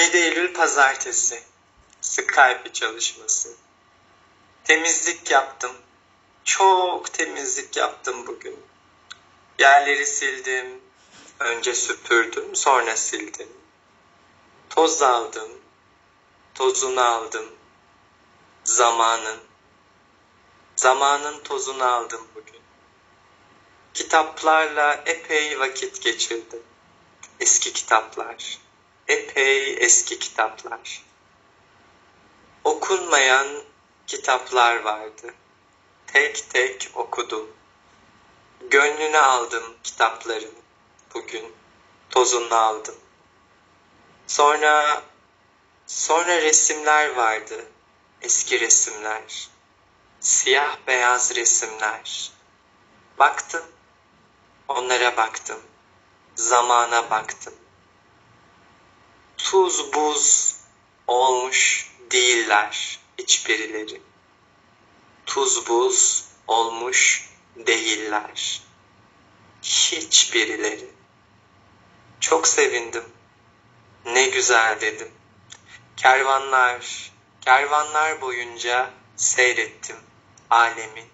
7 Eylül Pazartesi. Skype çalışması. Temizlik yaptım. Çok temizlik yaptım bugün. Yerleri sildim. Önce süpürdüm, sonra sildim. Toz aldım. Tozunu aldım. Zamanın. Zamanın tozunu aldım bugün. Kitaplarla epey vakit geçirdim. Eski kitaplar. Epey eski kitaplar. Okunmayan kitaplar vardı. Tek tek okudum. Gönlüne aldım kitapların bugün. Tozunu aldım. Sonra sonra resimler vardı. Eski resimler. Siyah beyaz resimler. Baktım. Onlara baktım. Zamana baktım. Tuz buz olmuş değiller hiçbirileri. Tuz buz olmuş değiller. Hiçbirileri. Çok sevindim. Ne güzel dedim. Kervanlar, kervanlar boyunca seyrettim alemi.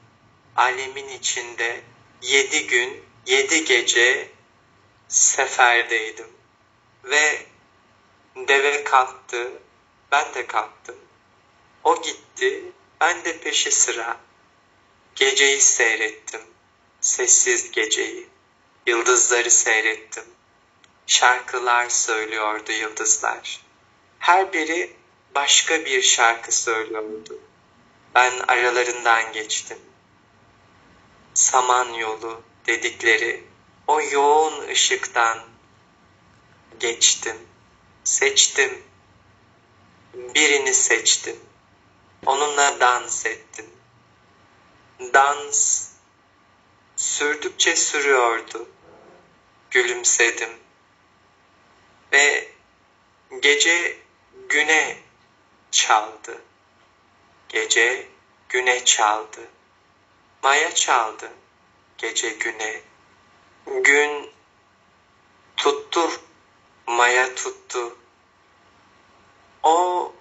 Alemin içinde yedi gün, yedi gece seferdeydim. Ve deve kalktı, ben de kalktım. O gitti, ben de peşi sıra. Geceyi seyrettim, sessiz geceyi. Yıldızları seyrettim. Şarkılar söylüyordu yıldızlar. Her biri başka bir şarkı söylüyordu. Ben aralarından geçtim. Saman yolu dedikleri o yoğun ışıktan geçtim. Seçtim. Birini seçtim. Onunla dans ettim. Dans sürdükçe sürüyordu. Gülümsedim. Ve gece güne çaldı. Gece güne çaldı. Maya çaldı. Gece güne. Gün tuttu. Maya tuttu. O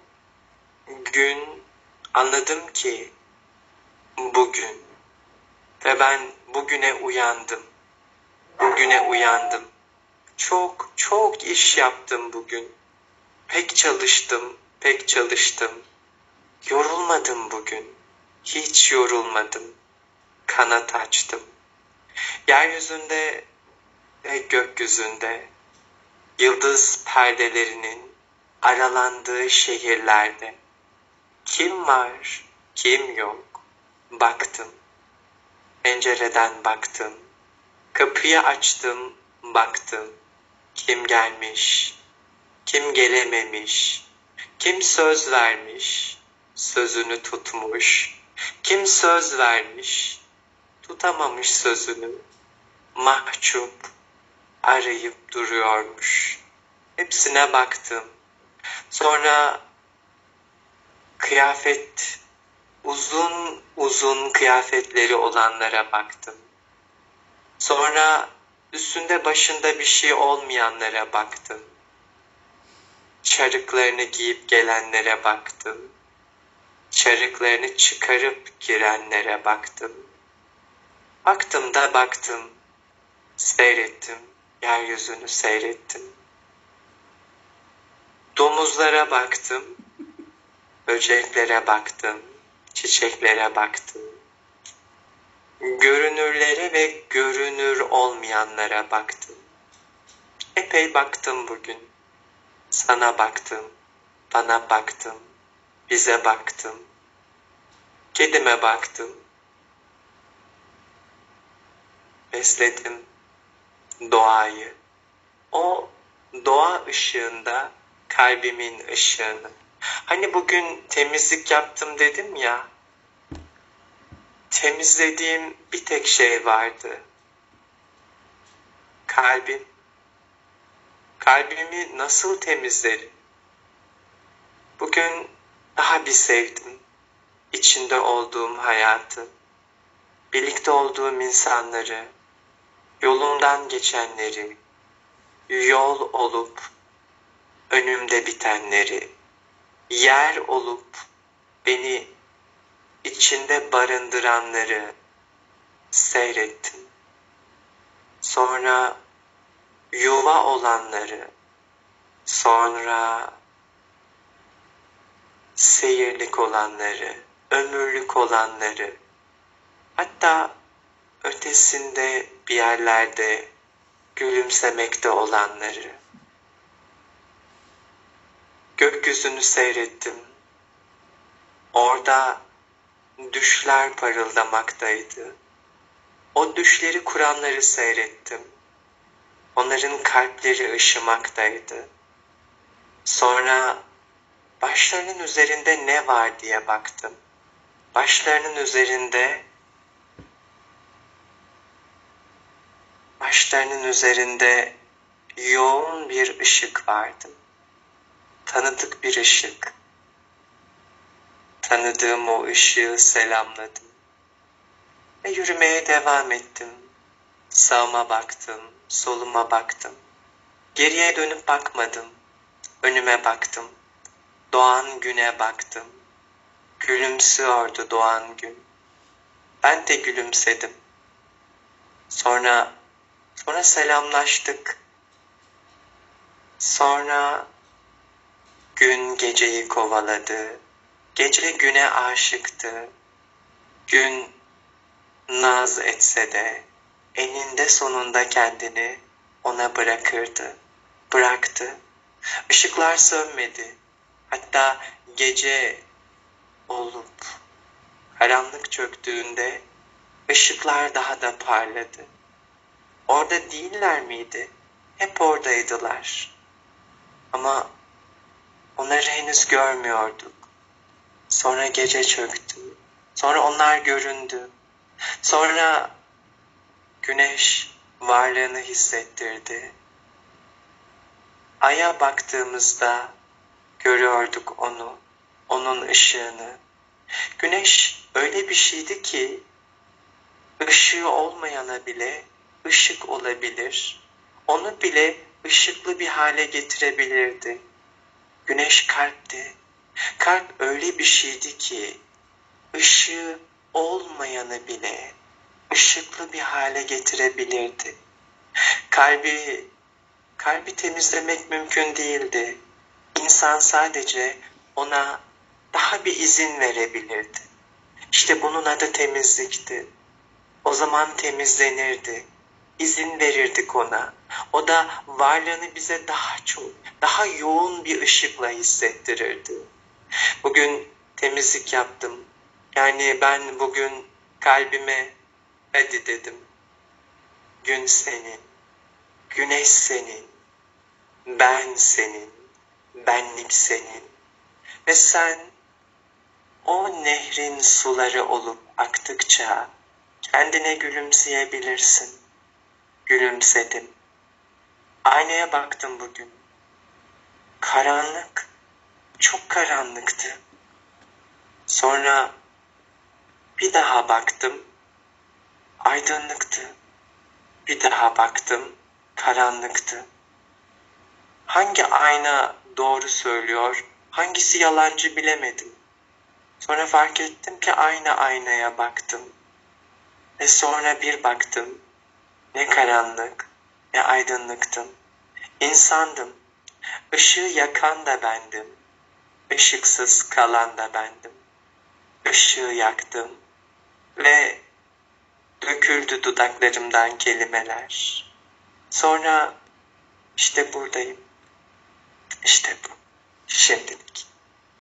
gün anladım ki bugün ve ben bugüne uyandım. Bugüne uyandım. Çok çok iş yaptım bugün. Pek çalıştım, pek çalıştım. Yorulmadım bugün. Hiç yorulmadım. Kanat açtım. Yeryüzünde ve gökyüzünde yıldız perdelerinin aralandığı şehirlerde kim var, kim yok? Baktım. Pencereden baktım. Kapıyı açtım, baktım. Kim gelmiş, kim gelememiş, kim söz vermiş, sözünü tutmuş, kim söz vermiş, tutamamış sözünü, mahcup, arayıp duruyormuş. Hepsine baktım. Sonra kıyafet, uzun uzun kıyafetleri olanlara baktım. Sonra üstünde başında bir şey olmayanlara baktım. Çarıklarını giyip gelenlere baktım. Çarıklarını çıkarıp girenlere baktım. Baktım da baktım. Seyrettim. Yeryüzünü seyrettim. Domuzlara baktım. Böceklere baktım. Çiçeklere baktım. Görünürlere ve görünür olmayanlara baktım. Epey baktım bugün. Sana baktım, bana baktım, bize baktım. Kedime baktım. Besledim doğayı. O doğa ışığında kalbimin ışığını. Hani bugün temizlik yaptım dedim ya. Temizlediğim bir tek şey vardı. Kalbim. Kalbimi nasıl temizlerim? Bugün daha bir sevdim. içinde olduğum hayatı. Birlikte olduğum insanları. Yolundan geçenleri. Yol olup önümde bitenleri, yer olup beni içinde barındıranları seyrettim. Sonra yuva olanları, sonra seyirlik olanları, ömürlük olanları, hatta ötesinde bir yerlerde gülümsemekte olanları. Gökyüzünü seyrettim. Orada düşler parıldamaktaydı. O düşleri kuranları seyrettim. Onların kalpleri ışımaktaydı. Sonra başlarının üzerinde ne var diye baktım. Başlarının üzerinde başlarının üzerinde yoğun bir ışık vardı. Tanıdık bir ışık. Tanıdığım o ışığı selamladım. Ve yürümeye devam ettim. Sağıma baktım, soluma baktım. Geriye dönüp bakmadım. Önüme baktım. Doğan güne baktım. Gülümsüyordu doğan gün. Ben de gülümsedim. Sonra sonra selamlaştık. Sonra gün geceyi kovaladı. Gece güne aşıktı. Gün naz etse de eninde sonunda kendini ona bırakırdı. Bıraktı. Işıklar sönmedi. Hatta gece olup karanlık çöktüğünde ışıklar daha da parladı. Orada değiller miydi? Hep oradaydılar. Ama onları henüz görmüyorduk. Sonra gece çöktü. Sonra onlar göründü. Sonra güneş varlığını hissettirdi. Aya baktığımızda görüyorduk onu, onun ışığını. Güneş öyle bir şeydi ki ışığı olmayana bile ışık olabilir. Onu bile ışıklı bir hale getirebilirdi. Güneş kalpti. Kalp öyle bir şeydi ki ışığı olmayanı bile ışıklı bir hale getirebilirdi. Kalbi kalbi temizlemek mümkün değildi. İnsan sadece ona daha bir izin verebilirdi. İşte bunun adı temizlikti. O zaman temizlenirdi. İzin verirdik ona. O da varlığını bize daha çok, daha yoğun bir ışıkla hissettirirdi. Bugün temizlik yaptım. Yani ben bugün kalbime hadi dedim. Gün senin, güneş senin, ben senin, benlik senin. Ve sen o nehrin suları olup aktıkça kendine gülümseyebilirsin. Gülümsedim. Aynaya baktım bugün. Karanlık, çok karanlıktı. Sonra bir daha baktım. Aydınlıktı. Bir daha baktım. Karanlıktı. Hangi ayna doğru söylüyor, hangisi yalancı bilemedim. Sonra fark ettim ki aynı aynaya baktım. Ve sonra bir baktım. Ne karanlık, ne aydınlıktım. İnsandım. Işığı yakan da bendim. Işıksız kalan da bendim. Işığı yaktım ve döküldü dudaklarımdan kelimeler. Sonra işte buradayım. İşte bu. Şimdilik.